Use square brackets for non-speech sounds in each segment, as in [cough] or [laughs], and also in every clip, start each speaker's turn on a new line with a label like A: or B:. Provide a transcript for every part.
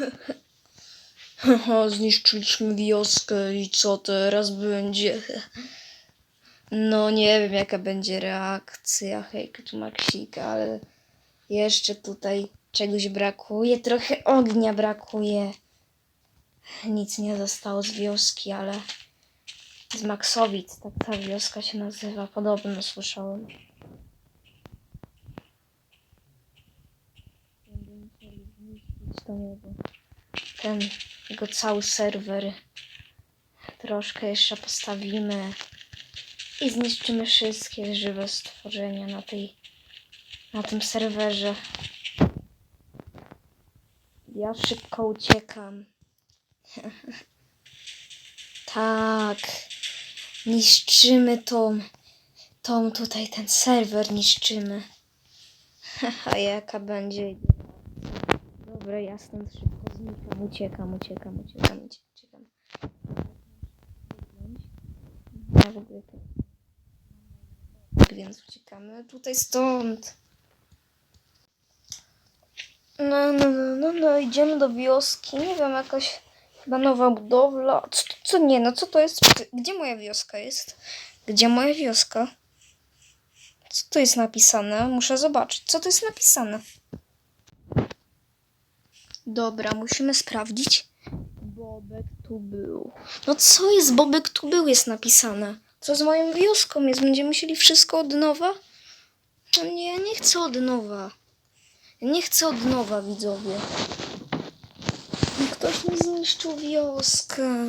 A: [laughs] Haha, zniszczyliśmy wioskę i co teraz będzie? No nie wiem jaka będzie reakcja hejka czy Maksika, ale jeszcze tutaj czegoś brakuje, trochę ognia brakuje. Nic nie zostało z wioski, ale z Maksowic, tak ta wioska się nazywa, podobno słyszałem. Będę musieli zniszczyć to. Ten, jego cały serwer. Troszkę jeszcze postawimy i zniszczymy wszystkie żywe stworzenia na tej, na tym serwerze. Ja szybko uciekam. [laughs] tak. Niszczymy tą, tą tutaj, ten serwer niszczymy. [laughs] A jaka będzie. Dobra, ja stąd szybko znikam, uciekam, uciekam, uciekam, uciekam. Więc uciekamy tutaj stąd. No, no, no, no, no, idziemy do wioski. Nie wiem, jakaś chyba nowa budowla. Co, co nie, no co to jest? Gdzie moja wioska jest? Gdzie moja wioska? Co tu jest napisane? Muszę zobaczyć, co tu jest napisane. Dobra, musimy sprawdzić. Bobek tu był. No co jest Bobek tu był jest napisane? Co z moją wioską jest? Będziemy musieli wszystko od nowa? No nie, nie chcę od nowa. Nie chcę od nowa, widzowie. No Ktoś mi zniszczył wioskę.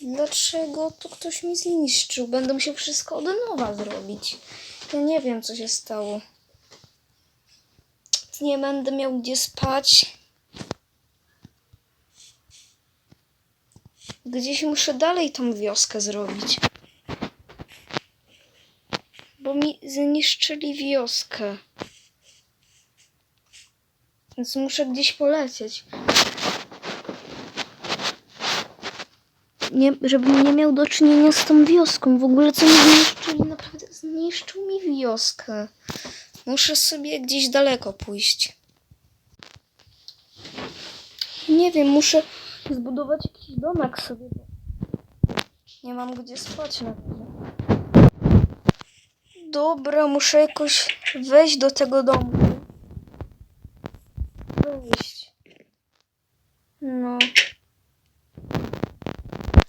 A: Dlaczego to ktoś mi zniszczył? Będę musiał wszystko od nowa zrobić. Ja nie wiem, co się stało. Nie będę miał gdzie spać. Gdzieś muszę dalej tą wioskę zrobić. Bo mi zniszczyli wioskę. Więc muszę gdzieś polecieć. Nie, żebym nie miał do czynienia z tą wioską. W ogóle co mi zniszczyli? Naprawdę zniszczył mi wioskę. Muszę sobie gdzieś daleko pójść. Nie wiem, muszę zbudować jakiś domek sobie. Nie mam gdzie spać na razie. Dobra, muszę jakoś wejść do tego domu. Wejść. No.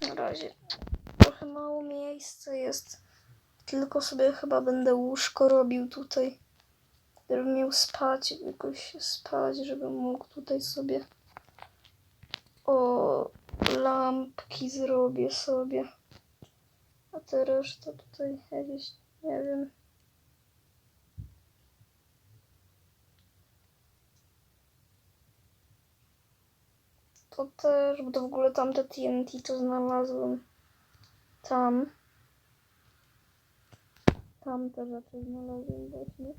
A: Na razie trochę mało miejsca jest. Tylko sobie chyba będę łóżko robił tutaj. Żebym miał spać, jakoś spać, żebym mógł tutaj sobie. O, lampki zrobię sobie. A te reszta tutaj jakieś, nie wiem. To też, bo to w ogóle tamte TNT to znalazłem. Tam. Tamte rzeczy znalazłem właśnie.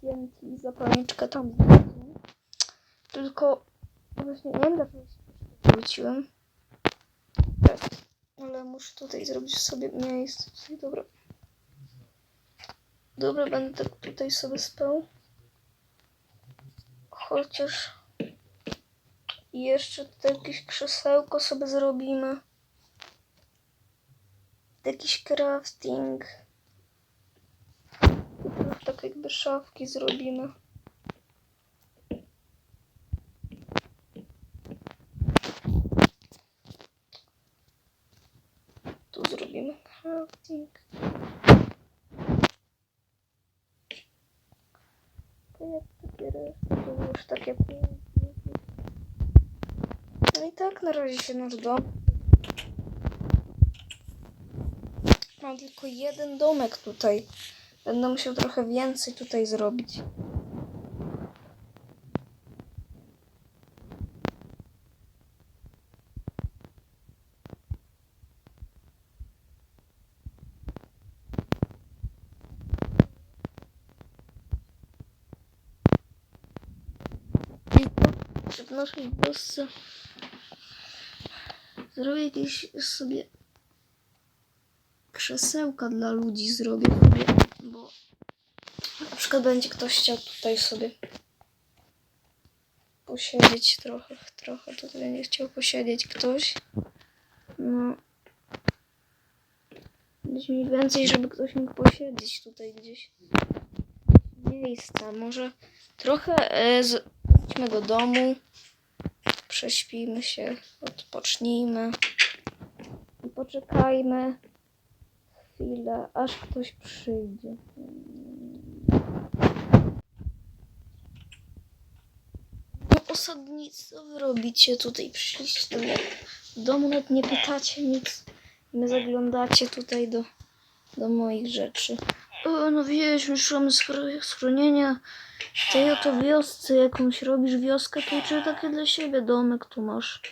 A: TNT zapalniczkę tam. Tylko właśnie nie wiem dlaczego się wróciłem. Tak. Ale muszę tutaj zrobić sobie miejsce. Tutaj, dobra. Dobra, będę tak tutaj sobie spał. Chociaż jeszcze tutaj jakieś krzesełko sobie zrobimy. Jakiś crafting. Jakby szafki zrobimy. Tu zrobimy crafting. To jak to już. No i tak na razie się nasz dom. Mam tylko jeden domek tutaj. Będę musiał trochę więcej tutaj zrobić. W naszej wiosce zrobię jakieś sobie krzesełka dla ludzi zrobię sobie, bo na przykład będzie ktoś chciał tutaj sobie posiedzieć trochę, trochę tutaj będzie chciał posiedzieć ktoś. No. Gdzieś mniej więcej, żeby ktoś mógł posiedzieć tutaj gdzieś. Miejsca, może trochę e, z... wróćmy do domu. Prześpimy się, odpocznijmy. I poczekajmy chwilę, aż ktoś przyjdzie. No osadnicy, co wy robicie tutaj? Przyszliście do mnie. Domu nawet nie pytacie nic. My zaglądacie tutaj do, do moich rzeczy. O, no wiesz, my szukamy schro- schronienia. Tej oto wiosce jakąś robisz wioskę, to czy takie dla siebie domek tu masz?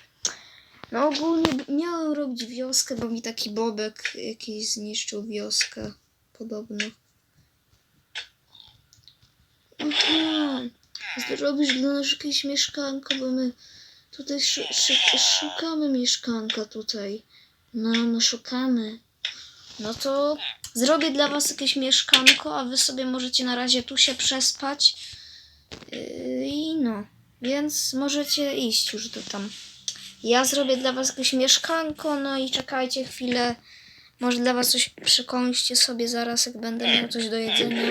A: No ogólnie miałem robić wioskę, bo mi taki bobek jakiś zniszczył wioskę. Podobno. Aha. Zrobisz dla nas jakieś mieszkanko, bo my tutaj szy- szy- szukamy mieszkanka tutaj. No, no szukamy. No to zrobię dla was jakieś mieszkanko, a wy sobie możecie na razie tu się przespać. Yy, I no, więc możecie iść już do tam. Ja zrobię dla was jakieś mieszkanko, no i czekajcie chwilę. Może dla was coś przekąście sobie zaraz, jak będę miał coś do jedzenia.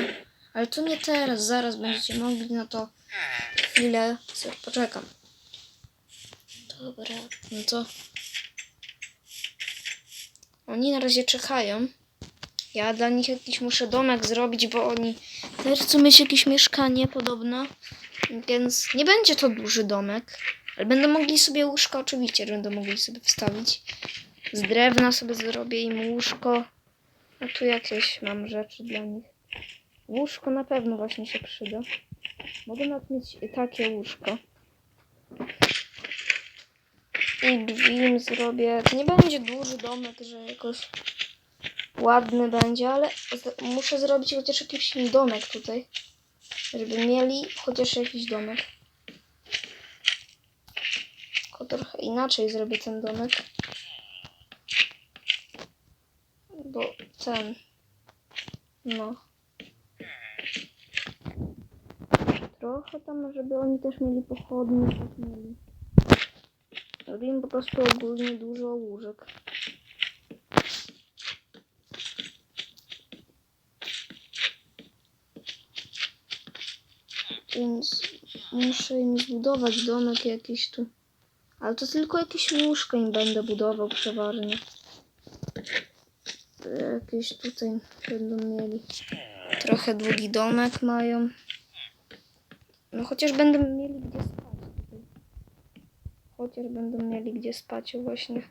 A: Ale to nie teraz, zaraz będziecie mogli, no to chwilę sobie poczekam. Dobra, no to oni na razie czekają. Ja dla nich jakiś muszę domek zrobić, bo oni też chcą mieć jakieś mieszkanie podobno. Więc nie będzie to duży domek. Ale będą mogli sobie łóżko, oczywiście, że będą mogli sobie wstawić. Z drewna sobie zrobię im łóżko. A tu jakieś mam rzeczy dla nich. Łóżko na pewno właśnie się przyda. Mogę nawet mieć takie łóżko. I drzwi im zrobię. To nie będzie duży domek, że jakoś ładny będzie, ale muszę zrobić chociaż jakiś domek tutaj. Żeby mieli chociaż jakiś domek. Trochę inaczej zrobię ten domek. Bo ten. No. Trochę tam, żeby oni też mieli pochodnie, tak mieli. Robimy po prostu ogólnie dużo łóżek. Więc muszę im zbudować domek jakiś tu. Ale to tylko jakieś łóżko im będę budował przeważnie. Jakieś tutaj będą mieli. Trochę długi domek mają. No chociaż będą mieli gdzie spać. Chociaż będą mieli gdzie spać właśnie.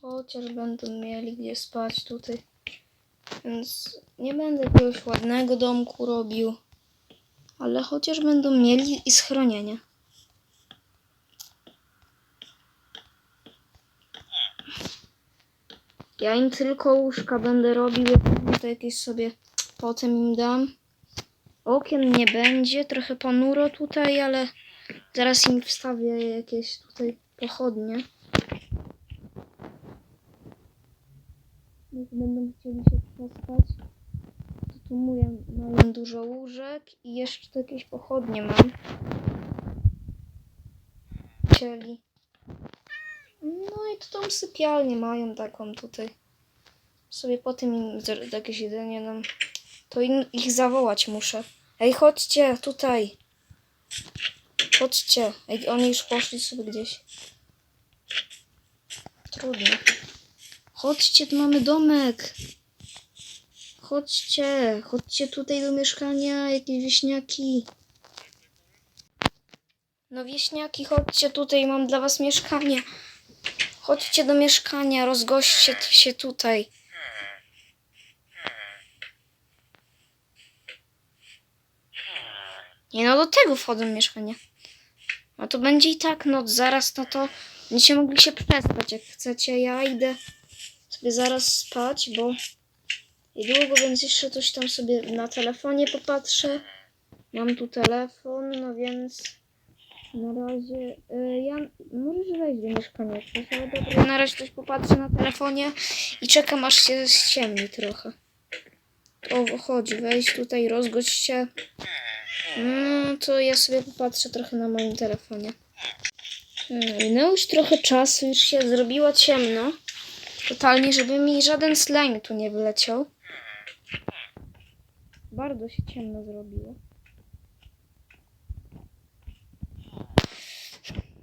A: Chociaż będą mieli gdzie spać tutaj. Więc nie będę jakiegoś ładnego domku robił. Ale chociaż będą mieli i schronienie. Ja im tylko łóżka będę robił, to jakieś sobie potem im dam. Okien nie będzie, trochę ponuro tutaj, ale zaraz im wstawię jakieś tutaj pochodnie. Jak będą chcieli się przespać, mają dużo łóżek i jeszcze jakieś pochodnie mam. Chcieli. No i to tam sypialnię mają taką tutaj. Sobie po tym im jakieś jedzenie dam. To ich zawołać muszę. Ej, chodźcie tutaj. Chodźcie. Ej, oni już poszli sobie gdzieś. Trudno. Chodźcie, tu mamy domek. Chodźcie, chodźcie tutaj do mieszkania, jakieś wieśniaki. No wieśniaki, chodźcie tutaj, mam dla was mieszkanie. Chodźcie do mieszkania, rozgośćcie się tutaj. Nie no, do tego wchodzą mieszkania. No to będzie i tak noc, zaraz no to będziecie mogli się przespać jak chcecie. Ja idę sobie zaraz spać, bo niedługo, więc jeszcze coś tam sobie na telefonie popatrzę. Mam tu telefon, no więc na razie y, ja możesz wejść do mieszkania, ale dobra. Na razie coś popatrzę na telefonie i czekam aż się ściemni trochę. O, chodź, wejdź tutaj, rozgość się. No, to ja sobie popatrzę trochę na moim telefonie. Minęło już trochę czasu, już się zrobiło ciemno. Totalnie, żeby mi żaden slime tu nie wyleciał. Bardzo się ciemno zrobiło.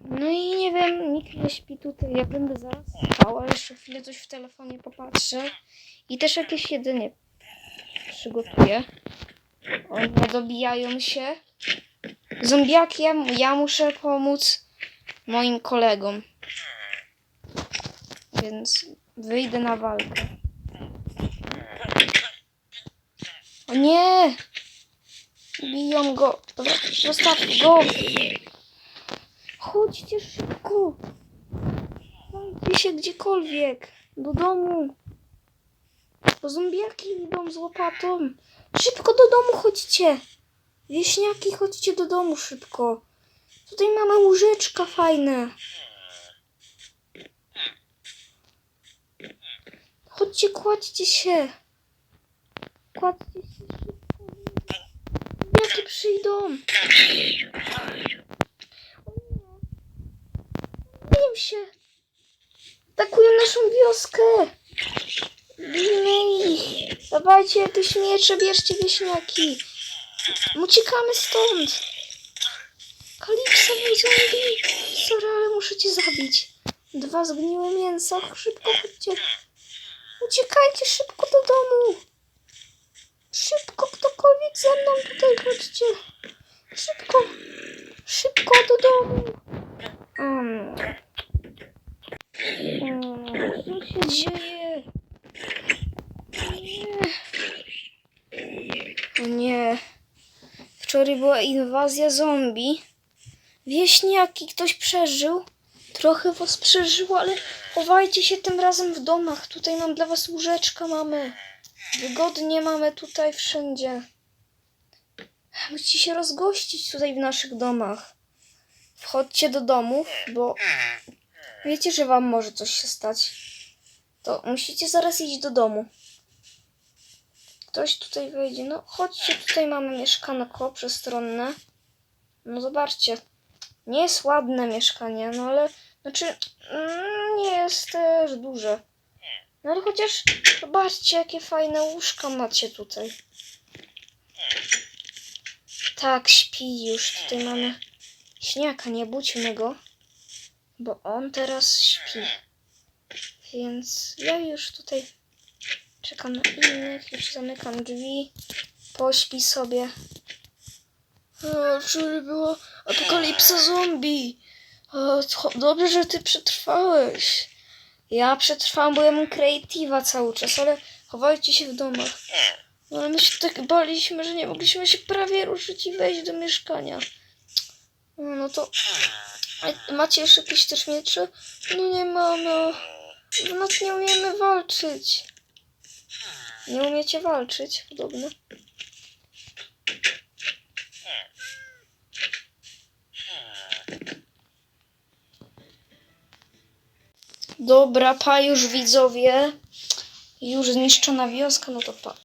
A: No i nie wiem, nikt nie śpi tutaj. Ja będę zaraz spała, jeszcze chwilę coś w telefonie popatrzę. I też jakieś jedzenie przygotuję. One dobijają się. Zombiaki, ja, ja muszę pomóc moim kolegom. Więc wyjdę na walkę. Nie! Biją go. Dobra, zostaw go. Chodźcie szybko. Chodźcie się gdziekolwiek. Do domu. Bo zombiaki idą z łopatą. Szybko do domu chodźcie. Wieśniaki, chodźcie do domu szybko. Tutaj mamy łóżeczka fajne. Chodźcie, kładźcie się. Szybko. Jakie przyjdą? Biją się. Atakują naszą wioskę. Bijmy ich. Dawajcie jakieś miecze, bierzcie wieśniaki. Uciekamy stąd. Kalipsa, mój zombie. Sorry, ale muszę cię zabić. Dwa zgniłe mięsa. Szybko chodźcie. Uciekajcie szybko do domu. Szybko, ktokolwiek ze mną tutaj chodźcie. Szybko. Szybko do domu. Um. Um, co się dzieje? Nie. O nie. Wczoraj była inwazja zombie. Wieśniaki, ktoś przeżył. Trochę was przeżyło, ale chowajcie się tym razem w domach. Tutaj mam dla was łóżeczka, mamy. Wygodnie mamy tutaj wszędzie. Musicie się rozgościć tutaj w naszych domach. Wchodźcie do domów, bo wiecie, że wam może coś się stać. To musicie zaraz iść do domu. Ktoś tutaj wejdzie. No chodźcie, tutaj mamy mieszkanko przestronne. No zobaczcie. Nie jest ładne mieszkanie, no ale znaczy mm, nie jest też duże. No ale chociaż zobaczcie, jakie fajne łóżka macie tutaj. Tak, śpi już. Tutaj mamy śniaka, nie budźmy go. Bo on teraz śpi. Więc ja już tutaj czekam na innych, już zamykam drzwi. Pośpi sobie. O, czyli była apokalipsa zombie. O, dobrze, że ty przetrwałeś. Ja przetrwałam, byłem creative'a cały czas, ale chowajcie się w domach. No, ale my się tak baliśmy, że nie mogliśmy się prawie ruszyć i wejść do mieszkania. No, no to... Macie jeszcze jakieś też miecze? No nie mamy. W nas nie umiemy walczyć. Nie umiecie walczyć, podobno. Dobra, pa już widzowie. Już zniszczona wioska, no to pa.